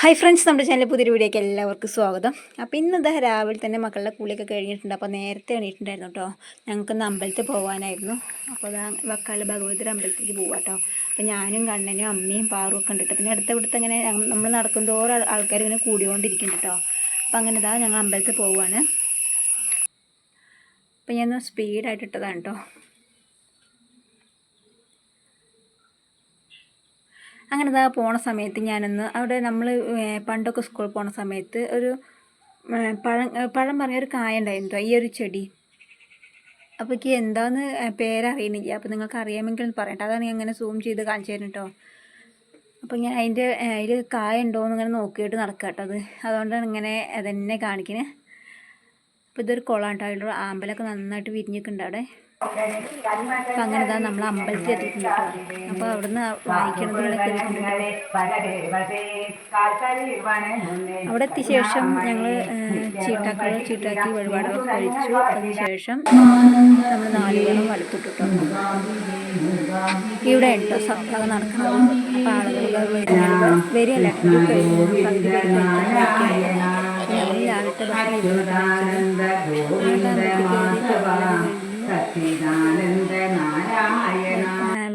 Hi friends നമ്മുടെ ചാനലിൽ പുതിയൊരു വീഡിയോയ്ക്ക് എല്ലാവർക്കും സ്വാഗതം. അപ്പോൾ ഇന്ന് ഇതാ രാവിലെ തന്നെ മക്കളുടെ കൂളിയൊക്കെ കഴിഞ്ഞിട്ടുണ്ട്. അപ്പോൾ നേരത്തെ എണീറ്റിട്ടുണ്ടായിരുന്നു കേട്ടോ ഞങ്ങൾക്കൊന്ന് അമ്പലത്തിൽ പോകാനായിരുന്നു അപ്പോൾ അതാ വക്കാല ഭഗവതിയുടെ അമ്പലത്തിലേക്ക് പോവാം കേട്ടോ അപ്പോൾ ഞാനും കണ്ണനും അമ്മയും പാറും ഒക്കെ ഉണ്ട് പിന്നെ അടുത്ത ഇവിടുത്തെ ഇങ്ങനെ നമ്മൾ നടക്കുന്തോറും ആൾക്കാർ ഇങ്ങനെ കൂടിക്കൊണ്ടിരിക്കുന്നുണ്ട് കേട്ടോ അപ്പോൾ അങ്ങനെ ഇതാ ഞങ്ങൾ അമ്പലത്തിൽ പോവുകയാണ് അപ്പോൾ ഞാൻ സ്പീഡായിട്ട് ഇട്ടതാണ് കേട്ടോ അങ്ങനെ ഇതാ പോണ സമയത്ത് ഞാനൊന്ന് അവിടെ നമ്മൾ പണ്ടൊക്കെ സ്കൂളിൽ പോണ സമയത്ത് ഒരു പഴം പഴം പറഞ്ഞ ഒരു കായ ഉണ്ടായിരുന്നു ഈ ഒരു ചെടി. അപ്പോൾ എനിക്ക് എന്താന്ന് പേരറിയണില്ല. അപ്പോൾ നിങ്ങൾക്ക് അറിയാമെങ്കിൽ ഒന്ന് പറയട്ടെ. അതാണ് ഞാൻ ഇങ്ങനെ സൂം ചെയ്ത് കാണിച്ചു തരുന്നത് കേട്ടോ അപ്പോൾ ഞാൻ അതിന്റെ അതിൽ കായ ഉണ്ടോ എന്ന് ഇങ്ങനെ നോക്കിയിട്ട് നടക്കുക കേട്ടോ അത്. അതുകൊണ്ടാണ് ഇങ്ങനെ അതന്നെ കാണിക്കുന്നത് അപ്പോൾ ഇതൊരു കുളം കേട്ടോ അതിലൊരു ആമ്പലൊക്കെ നന്നായിട്ട് വിരിഞ്ഞിട്ടുണ്ട് അവിടെ. അപ്പം അങ്ങനെ ഇതാ നമ്മൾ അമ്പലത്തിൽ എത്തിയിട്ടുണ്ട് അപ്പൊ അവിടുന്ന് വായിക്കണതിലൊക്കെ അവിടെ എത്തിയ ശേഷം ഞങ്ങൾ ചീട്ടാക്കൾ ചീട്ടാക്കി വഴിപാട് കഴിച്ചു. അതിനുശേഷം നമ്മൾ നാലുകളും വലത്തിട്ടിട്ടുണ്ട് ഇവിടെ ഉണ്ടോ സപ്താഹം നടക്കണം അപ്പോൾ ആളുകൾ വരികയല്ല? ഞങ്ങൾ രാവിലത്തെ ഭക്ഷണം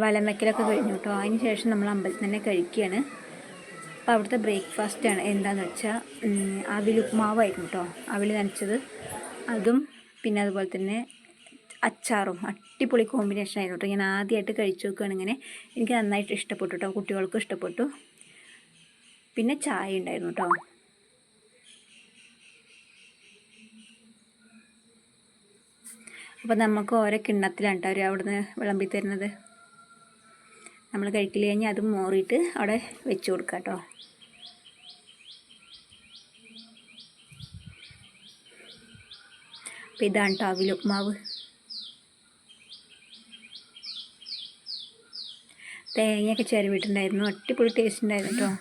വലം വയ്ക്കലൊക്കെ കഴിഞ്ഞു കേട്ടോ അതിന് ശേഷം നമ്മൾ അമ്പലത്തിൽ തന്നെ കഴിക്കുകയാണ്. അപ്പോൾ അവിടുത്തെ ബ്രേക്ക്ഫാസ്റ്റാണ് എന്താണെന്ന് വെച്ചാൽ അവിൽ ഉപ്പുമാവായിരുന്നു കേട്ടോ അവിൽ നനച്ചത്. അതും പിന്നെ അതുപോലെ തന്നെ അച്ചാറും. അടിപൊളി കോമ്പിനേഷൻ ആയിരുന്നു കേട്ടോ ഞാൻ ആദ്യമായിട്ട് കഴിച്ചു നോക്കുകയാണ് ഇങ്ങനെ. എനിക്ക് നന്നായിട്ട് ഇഷ്ടപ്പെട്ടു കേട്ടോ കുട്ടികൾക്കും ഇഷ്ടപ്പെട്ടു. പിന്നെ ചായ ഉണ്ടായിരുന്നു കേട്ടോ അപ്പോൾ നമുക്ക് ഓരോ കിണ്ണത്തിലാണ് കേട്ടോ അവർ അവിടുന്ന് വിളമ്പി തരുന്നത്. നമ്മൾ കഴിക്കൽ കഴിഞ്ഞാൽ അത് മോറിയിട്ട് അവിടെ വെച്ച് കൊടുക്കുക കേട്ടോ. അപ്പോൾ ഇതാണ് കേട്ടോ അവിലുപ്മാവ് തേങ്ങയൊക്കെ ചിരവിട്ടുണ്ടായിരുന്നു അടിപൊളി ടേസ്റ്റ് ഉണ്ടായിരുന്നു കേട്ടോ.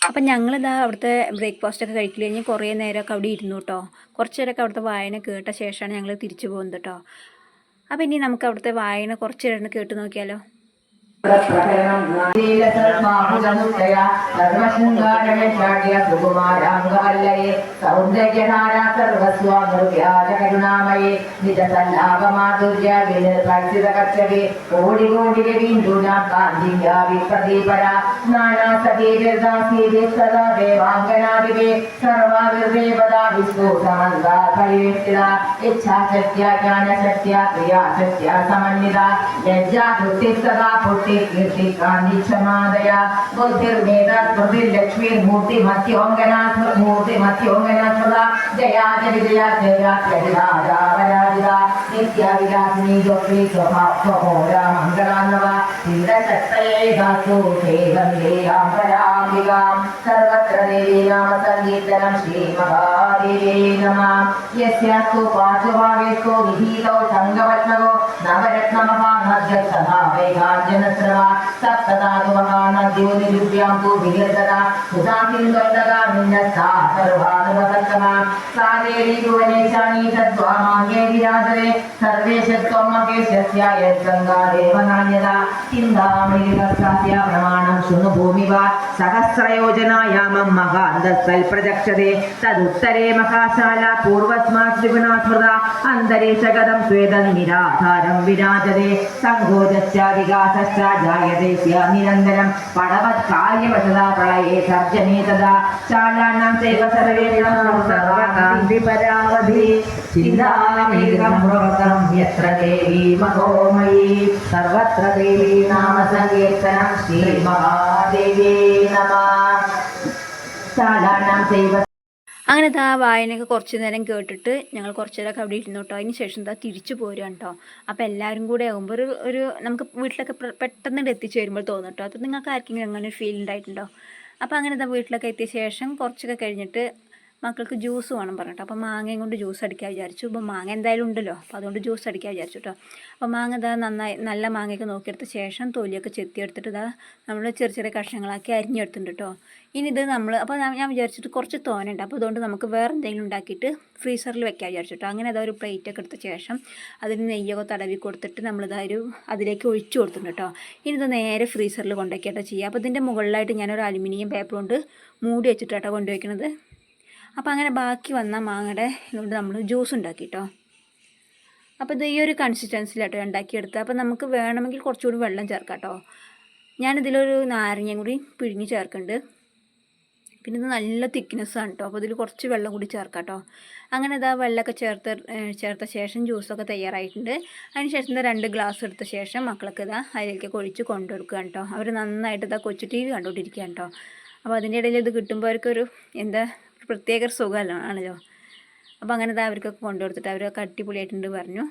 അപ്പം ഞങ്ങളിതാ അവിടുത്തെ ബ്രേക്ക്ഫാസ്റ്റ് ഒക്കെ കഴിക്കൽ കഴിഞ്ഞ് കുറേ നേരമൊക്കെ അവിടെ ഇരുന്നു കേട്ടോ. കുറച്ച് നേരമൊക്കെ അവിടുത്തെ വായന കേട്ട ശേഷമാണ് ഞങ്ങൾ തിരിച്ചു പോകുന്നത് കേട്ടോ. അപ്പം ഇനി നമുക്ക് അവിടുത്തെ വായന കുറച്ച് രണ്ട് കേട്ട് നോക്കിയാലോ? സർവശൃംഗാരമേ സൗന്ദര്യധാര സർവസ്വാമൃത്യാജകരുണാമയേ നിജസല്ലാപമാധുര്യ വിനിർഭർഷിത കർഷകേ കോടി കോടി രവീന്ദ്രുന കാന്തിവ്യാവി പ്രദീപര നാനാസതീരദാസീതി സദാ ദേവാംഗനാദിവേ സർവാവിർദേവതാ വിസ്ഫോടമന്താ പരിവേഷ്ടിത ഇച്ഛാശക്യ ജ്ഞാനശക്യ ക്രിയാശക്യ സമന്വിത ലജ്ജാ ധൃതി സദാ భక్తి కీర్తి కాంతి క్షమాదయ లక్ష్మీ మూర్తి మధ్య ఓంగనాథ మూర్తి మధ్య ఓంగనాథుల జయా జయ జయ నిత్య విలాసిని మంగళాన్నవ ఇంద్ర దాసు చేదం లేయాంబరా महाम्बिकां सर्वत्र देवी नामसङ्कीर्तनं श्रीमहादेवे नमः यस्यास्तु पार्श्वभागेस्तु विहितौ सङ्गवत्मगो नवरत्नमहानाध्यक्षः वैकाञ्जनश्रवा सप्तधातुमहानद्योतिरुभ्यां तु विनिर्ददा सुधान्तिन्दोदगा निन्दस्था सर्वानुभवत्तमा सा देवी भुवनेशानी तद्वामाङ्गे विराजरे सर्वेशत्वं महेशस्य यद्गङ्गादेवनान्यदा चिन्तामृगस्यास्य प्रमाणं शृणु भूमि वा सह సహస్రయోజనాయామం మహాంధస్సల్ ప్రదక్షతే తదుత్తరే మహాశాల పూర్వస్మాత్ త్రిగుణా స్మృత అందరే శగదం స్వేదం నిరాధారం విరాజతే సంఘోజస్య వికాసశ్చ జాయతే నిరంతరం. పడవత్ కార్యవశదా ప్రళయే సర్జనే తదా. శాలానాం చైవ సర్వేణాం సర్వకాంతి పరావధి చిదామిదం ప్రవతం యత్ర దేవీ మహోమయీ సర్వత్ర దేవీ నామ సంకీర్తనం శ్రీ మహాదేవీ. അങ്ങനെ ആ വായനയൊക്കെ കുറച്ച് നേരം കേട്ടിട്ട് ഞങ്ങൾ കുറച്ചു നേരമൊക്കെ അവിടെ ഇരുന്നു കേട്ടോ. അതിന് ശേഷം എന്താ തിരിച്ചു പോരുകയാണ് കേട്ടോ. അപ്പോൾ എല്ലാവരും കൂടെ ആകുമ്പോൾ ഒരു ഒരു നമുക്ക് വീട്ടിലൊക്കെ പെട്ടെന്ന് എത്തിച്ചു വരുമ്പോൾ തോന്നും കേട്ടോ. അത് നിങ്ങൾക്ക് ആർക്കെങ്കിലും അങ്ങനെ ഫീൽ ഉണ്ടായിട്ടുണ്ടോ? അപ്പോൾ അങ്ങനെ എന്താ വീട്ടിലൊക്കെ എത്തിയ ശേഷം കുറച്ചൊക്കെ കഴിഞ്ഞിട്ട് മക്കൾക്ക് ജ്യൂസ് വേണം പറഞ്ഞിട്ട്. അപ്പോൾ മാങ്ങയും കൊണ്ട് ജ്യൂസ് അടിക്കാൻ വിചാരിച്ചു. അപ്പോൾ മാങ്ങ എന്തായാലും ഉണ്ടല്ലോ. അപ്പോൾ അതുകൊണ്ട് ജ്യൂസ് അടിക്കാൻ വിചാരിച്ചു കേട്ടോ അപ്പോൾ മാങ്ങ ഇതാ നന്നായി നല്ല മാങ്ങയൊക്കെ നോക്കിയെടുത്ത ശേഷം തൊലിയൊക്കെ ചെത്തിയെടുത്തിട്ട് ഇതാ നമ്മൾ ചെറിയ ചെറിയ കഷ്ണങ്ങളാക്കി അരിഞ്ഞെടുത്തിട്ടുണ്ട് കേട്ടോ ഇനി ഇത് നമ്മൾ അപ്പോൾ ഞാൻ വിചാരിച്ചിട്ട് കുറച്ച് തോനുണ്ട് അപ്പോൾ അതുകൊണ്ട് നമുക്ക് വേറെ എന്തെങ്കിലും ഉണ്ടാക്കിയിട്ട് ഫ്രീസറിൽ വെക്കാൻ വിചാരിച്ചിട്ടോ അങ്ങനെ അതാ ഒരു പ്ലേറ്റൊക്കെ എടുത്ത ശേഷം അതിന് നെയ്യൊക്കെ തടവി കൊടുത്തിട്ട് നമ്മളിതാ ഒരു അതിലേക്ക് ഒഴിച്ചു കൊടുത്തിട്ടുണ്ട് കേട്ടോ ഇനി ഇത് നേരെ ഫ്രീസറിൽ കൊണ്ടുവയ്ക്കാട്ടോ ചെയ്യുക അപ്പോൾ ഇതിന്റെ മുകളിലായിട്ട് ഞാനൊരു അലുമിനിയം പേപ്പർ കൊണ്ട് മൂടി വെച്ചിട്ടാട്ടോ കൊണ്ടുവയ്ക്കുന്നത് അപ്പോൾ അങ്ങനെ ബാക്കി വന്ന മാങ്ങയുടെ ഇതുകൊണ്ട് നമ്മൾ ജ്യൂസ് ഉണ്ടാക്കി കേട്ടോ അപ്പോൾ ഇത് ഈ ഒരു കൺസിസ്റ്റൻസിലാട്ടോ ഉണ്ടാക്കിയെടുത്ത് അപ്പോൾ നമുക്ക് വേണമെങ്കിൽ കുറച്ചുകൂടി വെള്ളം ചേർക്കാം കേട്ടോ ഞാനിതിലൊരു നാരങ്ങയും കൂടി പിഴിഞ്ഞ് ചേർക്കുന്നുണ്ട്. പിന്നെ ഇത് നല്ല തിക്നെസ്സാണ് കേട്ടോ അപ്പോൾ ഇതിൽ കുറച്ച് വെള്ളം കൂടി ചേർക്കാം കേട്ടോ അങ്ങനെ ഇതാ വെള്ളമൊക്കെ ചേർത്ത് ചേർത്ത ശേഷം ജ്യൂസൊക്കെ തയ്യാറായിട്ടുണ്ട്. അതിന് ശേഷം രണ്ട് ഗ്ലാസ് എടുത്ത ശേഷം മക്കൾക്ക് ഇതാ അതിലേക്ക് കൊഴിച്ച് കൊണ്ടുകൊടുക്കുക കേട്ടോ അവർ നന്നായിട്ട് ഇതാ കൊച്ചു ടി വി കണ്ടുകൊണ്ടിരിക്കുക കേട്ടോ അപ്പോൾ അതിന്റെ ഇടയിൽ ഇത് കിട്ടുമ്പോൾ അവർക്കൊരു എന്താ പ്രത്യേക സുഖമല്ലോ ആണല്ലോ? അപ്പോൾ അങ്ങനെ അവർക്കൊക്കെ കൊണ്ടുകൊടുത്തിട്ട് അവരൊക്കെ അടിപൊളിയായിട്ടുണ്ട് പറഞ്ഞു.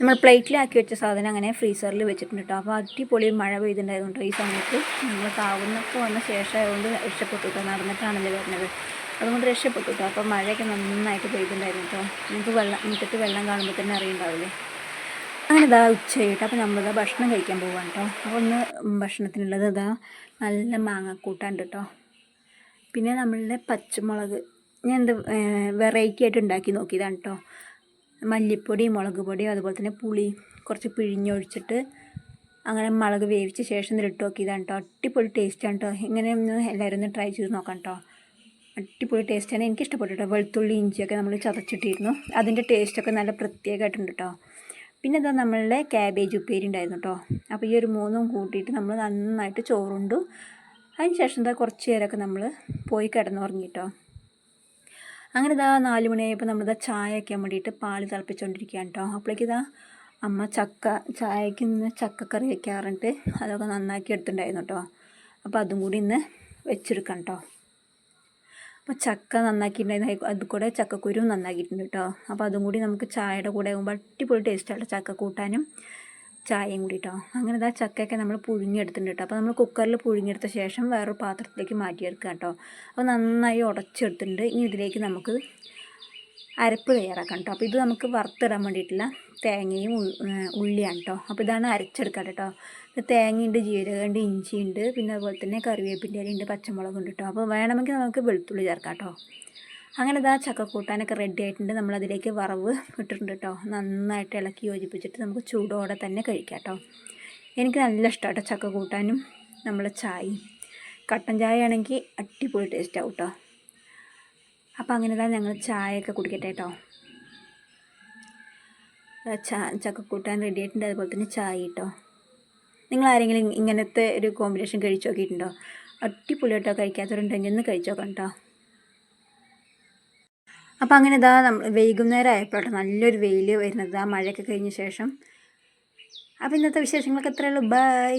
നമ്മൾ പ്ലേറ്റിലാക്കി വെച്ച സാധനം അങ്ങനെ ഫ്രീസറിൽ വെച്ചിട്ടുണ്ട് കേട്ടോ. അപ്പോൾ അടിപൊളി മഴ കേട്ടോ ഈ സമയത്ത് നമ്മൾ താവുന്നൊക്കെ വന്ന ശേഷം ആയതുകൊണ്ട് രക്ഷപ്പെട്ടു കേട്ടോ. നടന്നിട്ടാണല്ലോ വരുന്നത്. അതുകൊണ്ട് രക്ഷപ്പെട്ടു കേട്ടോ. അപ്പോൾ മഴയൊക്കെ നന്നായിട്ട് പെയ്തിട്ടുണ്ടായിരുന്നു കേട്ടോ. നിങ്ങൾക്ക് വെള്ളം മുറ്റത്ത് വെള്ളം കാണുമ്പോൾ തന്നെ അറിയുണ്ടാവില്ലേ അങ്ങനെ ഇതാ ഉച്ചയായിട്ട് അപ്പോൾ നമ്മളിതാ ഭക്ഷണം കഴിക്കാൻ പോവാണ് കേട്ടോ. അപ്പോൾ ഒന്ന് ഭക്ഷണത്തിനുള്ളത് ഇതാ നല്ല മാങ്ങക്കൂട്ടാണ്ട് കേട്ടോ. പിന്നെ നമ്മളുടെ പച്ചമുളക്. ഞാൻ എന്ത് വെറൈറ്റി ആയിട്ട് ഉണ്ടാക്കി നോക്കിയതാണ് കേട്ടോ മല്ലിപ്പൊടി മുളക് പൊടി അതുപോലെ തന്നെ പുളി കുറച്ച് പിഴിഞ്ഞൊഴിച്ചിട്ട് അങ്ങനെ മുളക് വേവിച്ച ശേഷം ഇതിലിട്ട് നോക്കിയതാണ് കേട്ടോ അടിപൊളി ടേസ്റ്റാണ് കേട്ടോ ഇങ്ങനെ ഒന്ന് എല്ലാവരും ഒന്ന് ട്രൈ ചെയ്ത് നോക്കാം കേട്ടോ അടിപൊളി ടേസ്റ്റാണ് എനിക്ക് ഇഷ്ടപ്പെട്ടു കേട്ടോ വെളുത്തുള്ളി ഇഞ്ചിയൊക്കെ നമ്മൾ ചതച്ചിട്ടിരുന്നു. അതിന്റെ ടേസ്റ്റൊക്കെ നല്ല പ്രത്യേകമായിട്ടുണ്ട് കേട്ടോ പിന്നെ ഇതാ നമ്മളുടെ ക്യാബേജ് ഉപ്പേരി ഉണ്ടായിരുന്നു കേട്ടോ അപ്പോൾ ഈ ഒരു മൂന്നും കൂട്ടിയിട്ട് നമ്മൾ നന്നായിട്ട് ചോറുണ്ടു. അതിന് ശേഷം എന്താ കുറച്ച് നേരമൊക്കെ നമ്മൾ പോയി കിടന്നുറങ്ങിട്ടോ. അങ്ങനെ ഇതാ നാല് മണിയായപ്പോൾ നമ്മളിതാ ചായ വയ്ക്കാൻ വേണ്ടിയിട്ട് പാൽ തിളപ്പിച്ചുകൊണ്ടിരിക്കുകയാണ് കേട്ടോ അപ്പോഴേക്ക് ഇതാ അമ്മ ചക്ക ചായക്ക് ഇന്ന് ചക്കക്കറി വയ്ക്കാറുണ്ട് അതൊക്കെ നന്നാക്കി എടുത്തിട്ടുണ്ടായിരുന്നു കേട്ടോ അപ്പോൾ അതും കൂടി ഇന്ന് വെച്ചെടുക്കാം കേട്ടോ അപ്പോൾ ചക്ക നന്നാക്കിയിട്ടുണ്ടായിരുന്നു. അത് കൂടെ ചക്കക്കുരു നന്നാക്കിയിട്ടുണ്ട് കേട്ടോ. അപ്പോൾ അതും കൂടി നമുക്ക് ചായയുടെ കൂടെ ആകുമ്പോൾ അടിപൊളി ടേസ്റ്റായിട്ട് ചക്ക കൂട്ടാനും. ചായയും കൂടി കേട്ടോ അങ്ങനെ ഇതാ ചക്കയൊക്കെ നമ്മൾ പുഴുങ്ങിയെടുത്തിട്ടുണ്ട് കേട്ടോ അപ്പോൾ നമ്മൾ കുക്കറിൽ പുഴുങ്ങിയെടുത്ത ശേഷം വേറൊരു പാത്രത്തിലേക്ക് മാറ്റിയെടുക്കുക കേട്ടോ അപ്പോൾ നന്നായി ഉടച്ചെടുത്തിട്ടുണ്ട്. ഇനി ഇതിലേക്ക് നമുക്ക് അരപ്പ് തയ്യാറാക്കാം കേട്ടോ അപ്പോൾ ഇത് നമുക്ക് വറുത്തിടാൻ വേണ്ടിയിട്ടുള്ള തേങ്ങയും ഉള്ളിയാണ് കേട്ടോ അപ്പോൾ ഇതാണ് അരച്ചെടുക്കാം കേട്ടോ തേങ്ങയുണ്ട് ജീരകമുണ്ട് ഇഞ്ചിയുണ്ട് പിന്നെ അതുപോലെ തന്നെ കറിവേപ്പിന്റെ ഇലയുണ്ട് പച്ചമുളകുണ്ട് കേട്ടോ അപ്പോൾ വേണമെങ്കിൽ നമുക്ക് വെളുത്തുള്ളി ചേർക്കാം കേട്ടോ അങ്ങനെ ഇതാ ചക്ക കൂട്ടാനൊക്കെ റെഡി ആയിട്ടുണ്ട്. നമ്മളതിലേക്ക് വറവ് ഇട്ടിട്ടുണ്ട് കേട്ടോ നന്നായിട്ട് ഇളക്കി യോജിപ്പിച്ചിട്ട് നമുക്ക് ചൂടോടെ തന്നെ കഴിക്കാം കേട്ടോ എനിക്ക് നല്ല ഇഷ്ടമാണ് ചക്ക കൂട്ടാനും നമ്മളെ ചായയും. കട്ടൻ ചായ ആണെങ്കിൽ അടിപൊളി ടേസ്റ്റ് ആവും കേട്ടോ അപ്പോൾ അങ്ങനെ തന്നെ ഞങ്ങൾ ചായയൊക്കെ കുടിക്കട്ടെ കേട്ടോ ചക്ക ചക്കക്കൂട്ടാൻ റെഡി ആയിട്ടുണ്ട്. അതുപോലെ തന്നെ ചായ കേട്ടോ നിങ്ങൾ ആരെങ്കിലും ഇങ്ങനത്തെ ഒരു കോമ്പിനേഷൻ കഴിച്ചു നോക്കിയിട്ടുണ്ടോ? അടിപൊളി കേട്ടോ കഴിക്കാത്തവരുണ്ടെങ്കിൽ ഒന്ന് കഴിച്ചു നോക്കാം കേട്ടോ അപ്പോൾ അങ്ങനെ ഇതാ നമ്മൾ വൈകുന്നേരം ആയപ്പോഴാട്ടോ നല്ലൊരു വെയിൽ വരുന്നത്. ആ മഴയൊക്കെ കഴിഞ്ഞ ശേഷം. അപ്പോൾ ഇന്നത്തെ വിശേഷങ്ങളൊക്കെ എത്രയുള്ളൂ ബൈ.